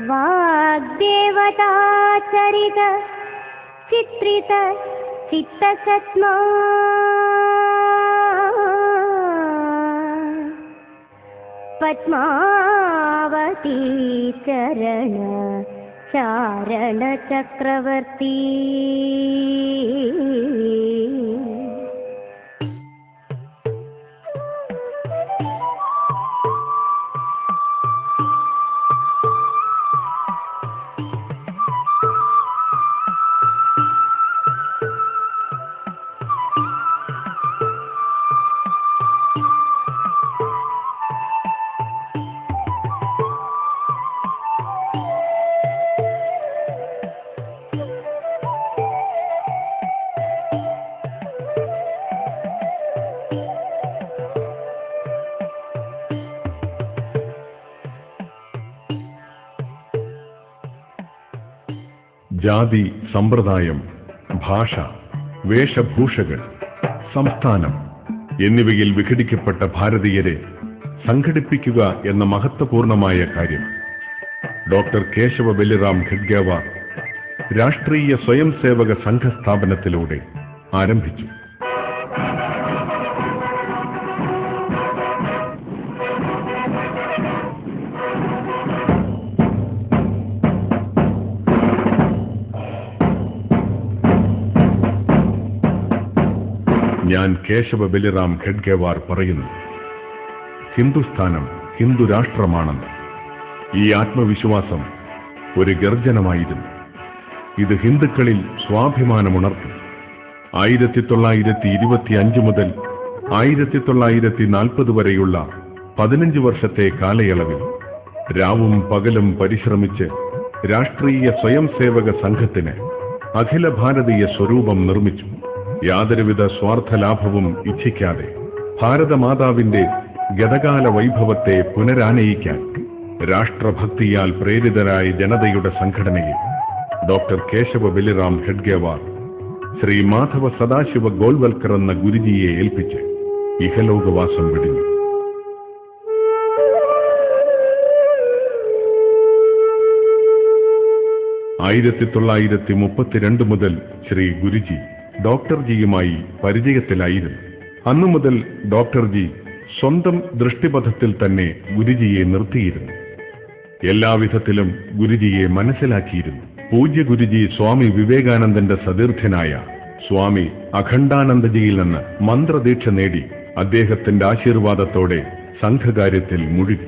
वाग्देवताचरित चित्रित चित्तसत्मा। पद्मावती चरण चारण ജാതി സമ്പ്രദായം ഭാഷ വേഷഭൂഷകൾ സംസ്ഥാനം എന്നിവയിൽ വിഘടിക്കപ്പെട്ട ഭാരതീയരെ സംഘടിപ്പിക്കുക എന്ന മഹത്വപൂർണമായ കാര്യം. ഡോക്ടർ കേശവ ബലിറാം ഖഡ്ഗേവാർ രാഷ്ട്രീയ സ്വയം സേവക സംഘ സ്ഥാപനത്തിലൂടെ ആരംഭിച്ചു. ഞാൻ കേശവ ബലിറാം ഖഡ്ഗേവാർ പറയുന്നു. ഹിന്ദുസ്ഥാനം ഹിന്ദു രാഷ്ട്രമാണെന്ന്. ഈ ആത്മവിശ്വാസം ഒരു ഗർജനമായിരുന്നു. ഇത് ഹിന്ദുക്കളിൽ സ്വാഭിമാനമുണർത്തി. ആയിരത്തി തൊള്ളായിരത്തി ഇരുപത്തി അഞ്ച് മുതൽ ആയിരത്തി തൊള്ളായിരത്തി നാൽപ്പത് വരെയുള്ള പതിനഞ്ച് വർഷത്തെ കാലയളവിൽ രാവും പകലും പരിശ്രമിച്ച് രാഷ്ട്രീയ സ്വയംസേവക സംഘത്തിന് അഖില ഭാരതീയ സ്വരൂപം നിർമ്മിച്ചു. യാതൊരുവിധ സ്വാർത്ഥ ലാഭവും ഇച്ഛിക്കാതെ ഭാരതമാതാവിന്റെ ഗതകാല വൈഭവത്തെ പുനരാനയിക്കാൻ രാഷ്ട്രഭക്തിയാൽ പ്രേരിതരായ ജനതയുടെ സംഘടനയിൽ ഡോക്ടർ കേശവ ബലിറാം ഹെഡ്ഗേവാർ ശ്രീ മാധവ സദാശിവ ഗോൽവൽക്കർ എന്ന ഗുരുജിയെ ഏൽപ്പിച്ച് ഇഹലോകവാസം വെടിഞ്ഞു. ആയിരത്തി തൊള്ളായിരത്തി മുപ്പത്തിരണ്ട് മുതൽ ശ്രീ ഗുരുജി ഡോക്ടർജിയുമായി പരിചയത്തിലായിരുന്നു. അന്നു മുതൽ ഡോക്ടർ ജി സ്വന്തം ദൃഷ്ടിപഥത്തിൽ തന്നെ ഗുരുജിയെ നിർത്തിയിരുന്നു. എല്ലാവിധത്തിലും ഗുരുജിയെ മനസ്സിലാക്കിയിരുന്നു. പൂജ്യ ഗുരുജി സ്വാമി വിവേകാനന്ദന്റെ സതീർത്ഥ്യനായ സ്വാമി അഖണ്ഡാനന്ദജിയിൽ നിന്ന് മന്ത്രദീക്ഷ നേടി അദ്ദേഹത്തിന്റെ ആശീർവാദത്തോടെ സംഘകാര്യത്തിൽ മുഴുകി.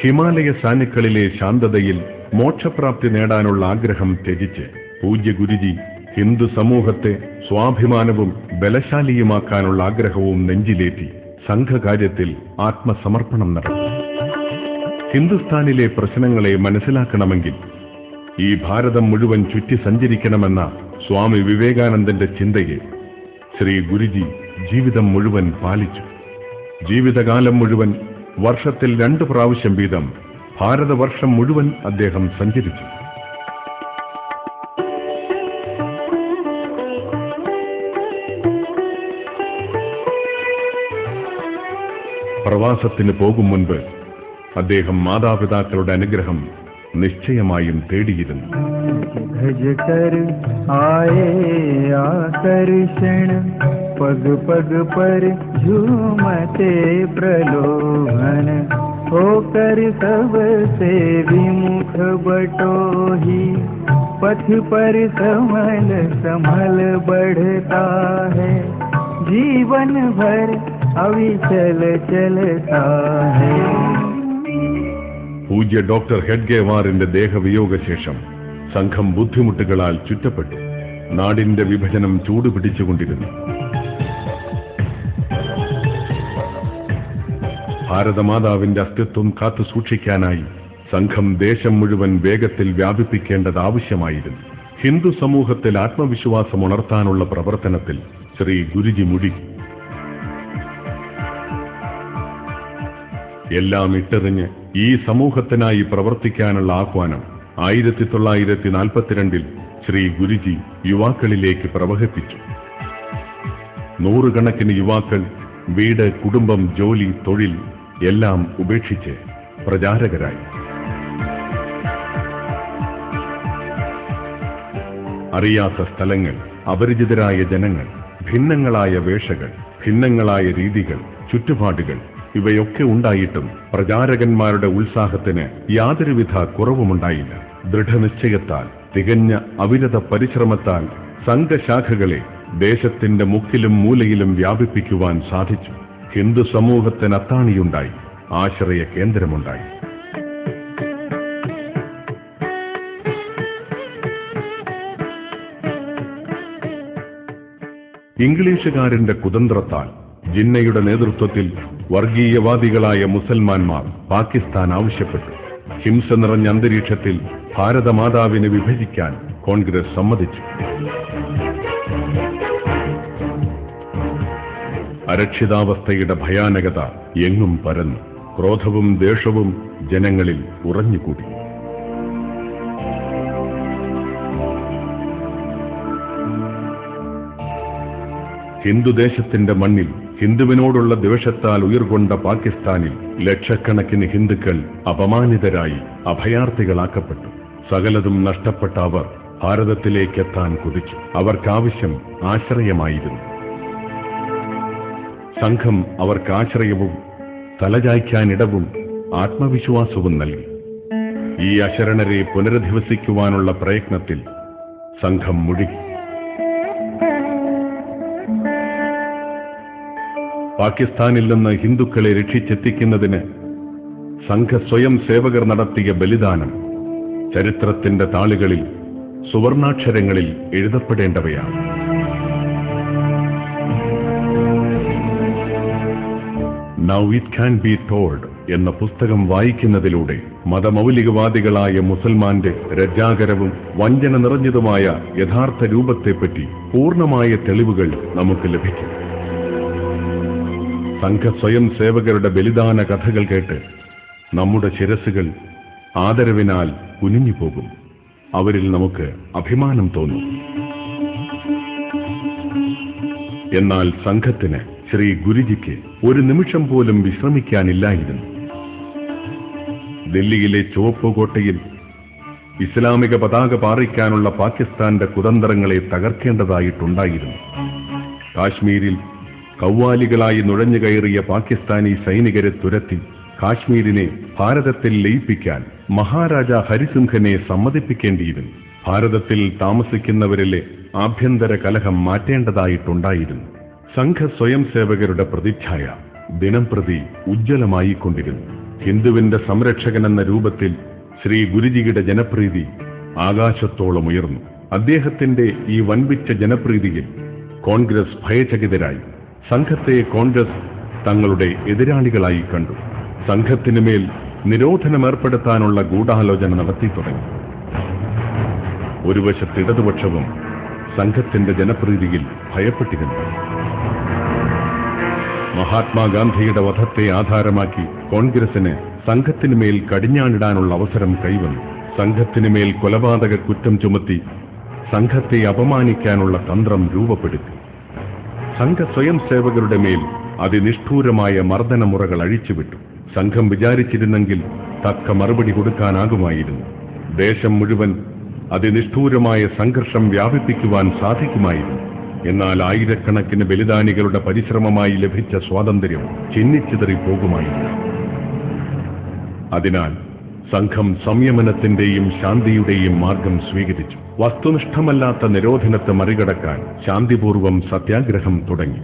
ഹിമാലയ സാനുക്കളിലെ ശാന്തതയിൽ മോക്ഷപ്രാപ്തി നേടാനുള്ള ആഗ്രഹം ത്യജിച്ച് പൂജ്യ ഗുരുജി ഹിന്ദു സമൂഹത്തെ സ്വാഭിമാനവും ബലശാലിയുമാക്കാനുള്ള ആഗ്രഹവും നെഞ്ചിലേറ്റി സംഘകാര്യത്തിൽ ആത്മസമർപ്പണം നടത്തി. ഹിന്ദുസ്ഥാനിലെ പ്രശ്നങ്ങളെ മനസ്സിലാക്കണമെങ്കിൽ ഈ ഭാരതം മുഴുവൻ ചുറ്റി സഞ്ചരിക്കണമെന്ന സ്വാമി വിവേകാനന്ദന്റെ ചിന്തയെ ശ്രീ ഗുരുജി ജീവിതം മുഴുവൻ പാലിച്ചു. ജീവിതകാലം മുഴുവൻ വർഷത്തിൽ രണ്ട് പ്രാവശ്യം വീതം ഭാരതവർഷം മുഴുവൻ അദ്ദേഹം സഞ്ചരിച്ചു. പ്രവാസത്തിന് പോകും മുൻപ് അദ്ദേഹം മാതാപിതാക്കളുടെ അനുഗ്രഹം നിശ്ചയമായും തേടിയിരുന്നു भज कर आए आकर्षण पग पग पर झूमते प्रलोभन होकर सबसे विमुख बटोही पथ पर समल समल बढ़ता है जीवन भर अविचल चलता है പൂജ്യ ഡോക്ടർ ഹെഡ്ഗേവാറിന്റെ ദേഹവിയോഗശേഷം സംഘം ബുദ്ധിമുട്ടുകളാൽ ചുറ്റപ്പെട്ടു നാടിന്റെ വിഭജനം ചൂടുപിടിച്ചുകൊണ്ടിരുന്നു ഭാരതമാതാവിന്റെ അസ്തിത്വം കാത്തു സൂക്ഷിക്കാനായി സംഘം ദേശം മുഴുവൻ വേഗത്തിൽ വ്യാപിപ്പിക്കേണ്ടത് ആവശ്യമായിരുന്നു ഹിന്ദു സമൂഹത്തിൽ ആത്മവിശ്വാസം ഉണർത്താനുള്ള പ്രവർത്തനത്തിൽ ശ്രീ ഗുരുജി മുഴുകി എല്ലാം ഇട്ടെറിഞ്ഞ് ഈ സമൂഹത്തിനായി പ്രവർത്തിക്കാനുള്ള ആഹ്വാനം ആയിരത്തി തൊള്ളായിരത്തി നാൽപ്പത്തിരണ്ടിൽ ശ്രീ ഗുരുജി യുവാക്കളിലേക്ക് പ്രവഹിപ്പിച്ചു. നൂറുകണക്കിന് യുവാക്കൾ വീട് കുടുംബം ജോലി തൊഴിൽ എല്ലാം ഉപേക്ഷിച്ച് പ്രചാരകരായി. അറിയാത്ത സ്ഥലങ്ങൾ അപരിചിതരായ ജനങ്ങൾ ഭിന്നങ്ങളായ വേഷകൾ ഭിന്നങ്ങളായ രീതികൾ ചുറ്റുപാടുകൾ ഇവയൊക്കെ ഉണ്ടായിട്ടും പ്രചാരകന്മാരുടെ ഉത്സാഹത്തിന് യാതൊരുവിധ കുറവുമുണ്ടായില്ല. ദൃഢനിശ്ചയത്താൽ തികഞ്ഞ അവിരത പരിശ്രമത്താൽ സംഘശാഖകളെ ദേശത്തിന്റെ മുക്കിലും മൂലയിലും വ്യാപിപ്പിക്കുവാൻ സാധിച്ചു. ഹിന്ദു സമൂഹത്തിന് അത്താണിയുണ്ടായി ആശ്രയ കേന്ദ്രമുണ്ടായി. ഇംഗ്ലീഷുകാരന്റെ കുതന്ത്രത്താൽ ജിന്നയുടെ നേതൃത്വത്തിൽ വർഗീയവാദികളായ മുസൽമാന്മാർ പാകിസ്ഥാൻ ആവശ്യപ്പെട്ടു. ഹിംസ നിറഞ്ഞ അന്തരീക്ഷത്തിൽ ഭാരതമാതാവിനെ വിഭജിക്കാൻ കോൺഗ്രസ് സമ്മതിച്ചു. അരക്ഷിതാവസ്ഥയുടെ ഭയാനകത എങ്ങും പരന്നു. ക്രോധവും ദേഷവും ജനങ്ങളിൽ ഉറഞ്ഞുകൂടി. ഹിന്ദുദേശത്തിന്റെ മണ്ണിൽ ഹിന്ദുവിനോടുള്ള ദ്വേഷത്താൽ ഉയർകൊണ്ട പാകിസ്ഥാനിൽ ലക്ഷക്കണക്കിന് ഹിന്ദുക്കൾ അപമാനിതരായി അഭയാർത്ഥികളാക്കപ്പെട്ടു. സകലതും നഷ്ടപ്പെട്ട അവർ ഭാരതത്തിലേക്കെത്താൻ കുതിച്ചു. അവർക്കാവശ്യം ആശ്രയമായിരുന്നു. സംഘം അവർക്ക് ആശ്രയവും തലചായ്ക്കാനിടവും ആത്മവിശ്വാസവും നൽകി. ഈ അശരണരെ പുനരധിവസിക്കുവാനുള്ള പ്രയത്നത്തിൽ സംഘം മുഴുകി. പാകിസ്ഥാനിൽ നിന്ന് ഹിന്ദുക്കളെ രക്ഷിച്ചെത്തിക്കുന്നതിന് സംഘ സ്വയം സേവകർ നടത്തിയ ബലിദാനം ചരിത്രത്തിന്റെ താളുകളിൽ സുവർണാക്ഷരങ്ങളിൽ എഴുതപ്പെടേണ്ടവയാണ്. Now it can be told എന്ന പുസ്തകം വായിക്കുന്നതിലൂടെ മതമൗലികവാദികളായ മുസൽമാന്റെ രജാകരവും വഞ്ചന നിറഞ്ഞതുമായ യഥാർത്ഥ രൂപത്തെപ്പറ്റി പൂർണമായ തെളിവുകൾ നമുക്ക് ലഭിക്കും. സംഘ സ്വയം സേവകരുടെ ബലിദാന കഥകൾ കേട്ട് നമ്മുടെ ശിരസുകൾ ആദരവിനാൽ കുനിഞ്ഞു പോകും. അവരിൽ നമുക്ക് അഭിമാനം തോന്നും. എന്നാൽ സംഘത്തിന് ശ്രീ ഗുരുജിക്ക് ഒരു നിമിഷം പോലും വിശ്രമിക്കാനില്ലായിരുന്നു. ഡൽഹിയിലെ ചുവപ്പ് കോട്ടയിൽ ഇസ്ലാമിക പതാക പാറിക്കാനുള്ള പാകിസ്ഥാന്റെ കുതന്ത്രങ്ങളെ തകർക്കേണ്ടതായിട്ടുണ്ടായിരുന്നു. കാശ്മീരിൽ കൗവാലികളായി നുഴഞ്ഞുകയറിയ പാകിസ്ഥാനി സൈനികരെ തുരത്തി കാശ്മീരിനെ ഭാരതത്തിൽ ലയിപ്പിക്കാൻ മഹാരാജ ഹരിസിംഹനെ സമ്മതിപ്പിക്കേണ്ടിയിരുന്നു. ഭാരതത്തിൽ താമസിക്കുന്നവരിലെ ആഭ്യന്തര കലഹം മാറ്റേണ്ടതായിട്ടുണ്ടായിരുന്നു. സംഘ സ്വയം സേവകരുടെ പ്രതിച്ഛായ ദിനം ദിനംപ്രതി ഉജ്ജ്വലമായിക്കൊണ്ടിരുന്നു. ഹിന്ദുവിന്റെ സംരക്ഷകൻ എന്ന രൂപത്തിൽ ശ്രീ ഗുരുജിയുടെ ജനപ്രീതി ആകാശത്തോളം ഉയർന്നു. അദ്ദേഹത്തിന്റെ ഈ വൻപിച്ച ജനപ്രീതിയിൽ കോൺഗ്രസ് ഭയചകിതരായി. സംഘത്തെ കോൺഗ്രസ് തങ്ങളുടെ എതിരാളികളായി കണ്ടു. സംഘത്തിനുമേൽ നിരോധനം ഏർപ്പെടുത്താനുള്ള ഗൂഢാലോചന നടത്തി തുടങ്ങി. ഒരു വശത്ത് ഇടതുപക്ഷവും സംഘത്തിന്റെ ജനപ്രീതിയിൽ ഭയപ്പെട്ടിരുന്നു. മഹാത്മാഗാന്ധിയുടെ വധത്തെ ആധാരമാക്കി കോൺഗ്രസിന് സംഘത്തിനുമേൽ കടിഞ്ഞാണിടാനുള്ള അവസരം കൈവന്നു. സംഘത്തിനുമേൽ കൊലപാതക കുറ്റം ചുമത്തി സംഘത്തെ അപമാനിക്കാനുള്ള തന്ത്രം രൂപപ്പെടുത്തി. സംഘ സ്വയം സേവകരുടെ മേൽ അതിനിഷ്ഠൂരമായ മർദ്ദനമുറകൾ അഴിച്ചുവിട്ടു. സംഘം വിചാരിച്ചിരുന്നെങ്കിൽ തക്ക മറുപടി കൊടുക്കാനാകുമായിരുന്നു. ദേശം മുഴുവൻ അതിനിഷ്ഠൂരമായ സംഘർഷം വ്യാപിപ്പിക്കുവാൻ സാധിക്കുമായിരുന്നു. എന്നാൽ ആയിരക്കണക്കിന് ബലിദാനികളുടെ പരിശ്രമമായി ലഭിച്ച സ്വാതന്ത്ര്യം ചിന്നിച്ചിതറി പോകുമായിരുന്നു അതിനാൽ സംഘം സംയമനത്തിന്റെയും ശാന്തിയുടെയും മാർഗം സ്വീകരിച്ചു. വസ്തുനിഷ്ഠമല്ലാത്ത നിരോധനത്തെ മറികടക്കാൻ ശാന്തിപൂർവം സത്യാഗ്രഹം തുടങ്ങി.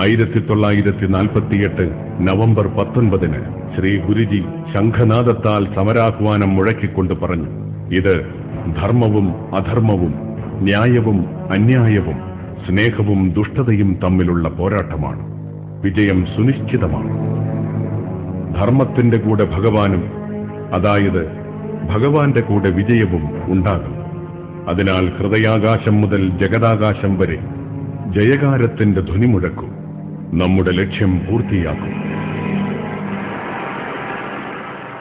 ആയിരത്തി തൊള്ളായിരത്തി നാൽപ്പത്തിയെട്ട് നവംബർ പത്തൊൻപതിന് ശ്രീ ഗുരുജി ശംഖനാദത്താൽ സമരാഹ്വാനം മുഴക്കിക്കൊണ്ട് പറഞ്ഞു. ഇത് ധർമ്മവും അധർമ്മവും ന്യായവും അന്യായവും സ്നേഹവും ദുഷ്ടതയും തമ്മിലുള്ള പോരാട്ടമാണ്. വിജയം സുനിശ്ചിതമാണ്. ധർമ്മത്തിന്റെ കൂടെ ഭഗവാനും അതായത് ഭഗവാന്റെ കൂടെ വിജയവും ഉണ്ടാകും. അതിനാൽ ഹൃദയാകാശം മുതൽ ജഗദാകാശം വരെ ജയകാരത്തിന്റെ ധ്വനി മുഴക്കും. നമ്മുടെ ലക്ഷ്യം പൂർത്തിയാക്കും.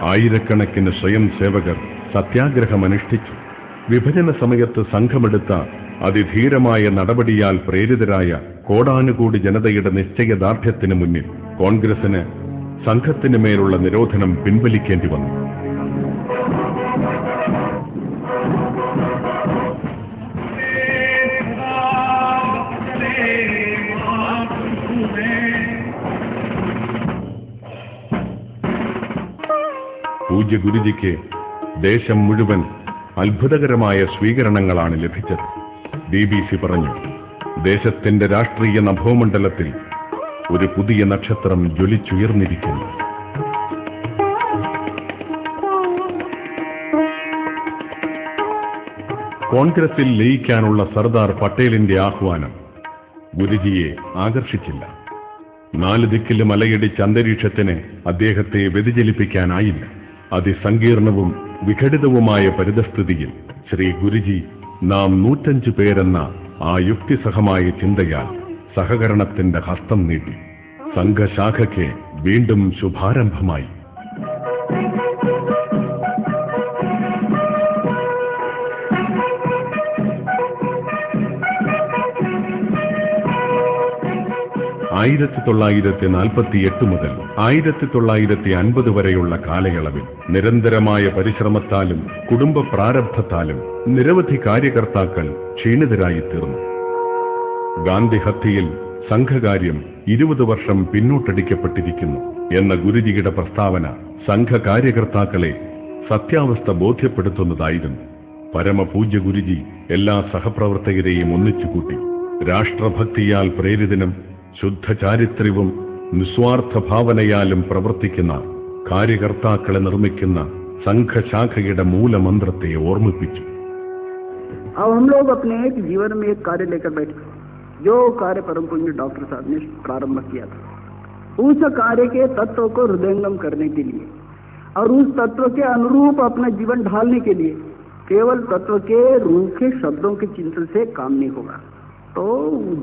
ആയിരക്കണക്കിന് സ്വയം സേവകർ സത്യാഗ്രഹമനുഷ്ഠിച്ചു വിഭജന സമയത്ത് സംഘമെടുത്ത അതിധീരമായ നടപടിയാൽ പ്രേരിതരായ കോടാനുകൂടി ജനതയുടെ നിശ്ചയദാർഢ്യത്തിന് മുന്നിൽ കോൺഗ്രസിന് സംഘത്തിന് മേലുള്ള നിരോധനം പിൻവലിക്കേണ്ടി വന്നു. പൂജ്യ ഗുരുജിക്ക് ദേശം മുഴുവൻ അത്ഭുതകരമായ സ്വീകരണങ്ങളാണ് ലഭിച്ചത്. ബി ബി സി പറഞ്ഞു ദേശത്തിന്റെ രാഷ്ട്രീയ നഭോമണ്ഡലത്തിൽ ഒരു പുതിയ നക്ഷത്രം ജ്വലിച്ചുയർന്നിരിക്കുന്നു. കോൺഗ്രസിൽ ലയിക്കാനുള്ള സർദാർ പട്ടേലിന്റെ ആഹ്വാനം ഗുരുജിയെ ആകർഷിച്ചില്ല. നാല് ദിക്കിലും അലയടിച്ച അന്തരീക്ഷത്തിന് അദ്ദേഹത്തെ വ്യതിചലിപ്പിക്കാനായില്ല. അതിസങ്കീർണവും വിഘടിതവുമായ പരിതസ്ഥിതിയിൽ ശ്രീ ഗുരുജി നാം നൂറ്റഞ്ചു പേരെന്ന ആ യുക്തിസഹമായ ചിന്തയാൽ സഹകരണത്തിന്റെ ഹസ്തം നീട്ടി. സംഘശാഖയ്ക്ക് വീണ്ടും ശുഭാരംഭമായി. ആയിരത്തി തൊള്ളായിരത്തി നാൽപ്പത്തി എട്ട് മുതൽ ആയിരത്തി തൊള്ളായിരത്തി അൻപത് വരെയുള്ള കാലയളവിൽ നിരന്തരമായ പരിശ്രമത്താലും കുടുംബ പ്രാരബ്ധത്താലും നിരവധി കാര്യകർത്താക്കൾ ക്ഷീണിതരായി തീർന്നു ഗാന്ധി ഹത്യയിൽ സംഘകാര്യം ഇരുപത് വർഷം പിന്നോട്ടടിക്കപ്പെട്ടിരിക്കുന്നു എന്ന ഗുരുജിയുടെ പ്രസ്താവന സംഘകാര്യകർത്താക്കളെ സത്യാവസ്ഥ ബോധ്യപ്പെടുത്തുന്നതായിരുന്നു. പരമപൂജ്യ ഗുരുജി എല്ലാ സഹപ്രവർത്തകരെയും ഒന്നിച്ചു കൂട്ടി രാഷ്ട്രഭക്തിയാൽ പ്രേരിതനും ശുദ്ധ ചാരിത്ര്യവും നിസ്വാർത്ഥ ഭാവനയാലും പ്രവർത്തിക്കുന്ന കാര്യകർത്താക്കളെ നിർമ്മിക്കുന്ന സംഘശാഖയുടെ മൂലമന്ത്രത്തെ ഓർമ്മിപ്പിച്ചു अब हम लोग अपने एक जीवन में एक कार्य लेकर बैठे जो कार्य परम पुण्य डॉक्टर साहब ने प्रारंभ किया था उस कार्य के तत्व को हृदयंगम करने के लिए और उस तत्व के अनुरूप अपना जीवन ढालने के लिए केवल तत्व के रूखे शब्दों के चिंतन से काम नहीं होगा तो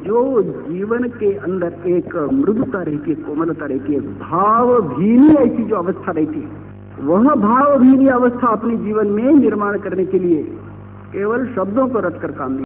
जो जीवन के अंदर एक मृदुता रहती है, कोमलता रहती है, भावभीनी ऐसी जो अवस्था रहती है, वह भावभीनी अवस्था अपने जीवन में निर्माण करने के लिए केवल शब्दों को रट कर काम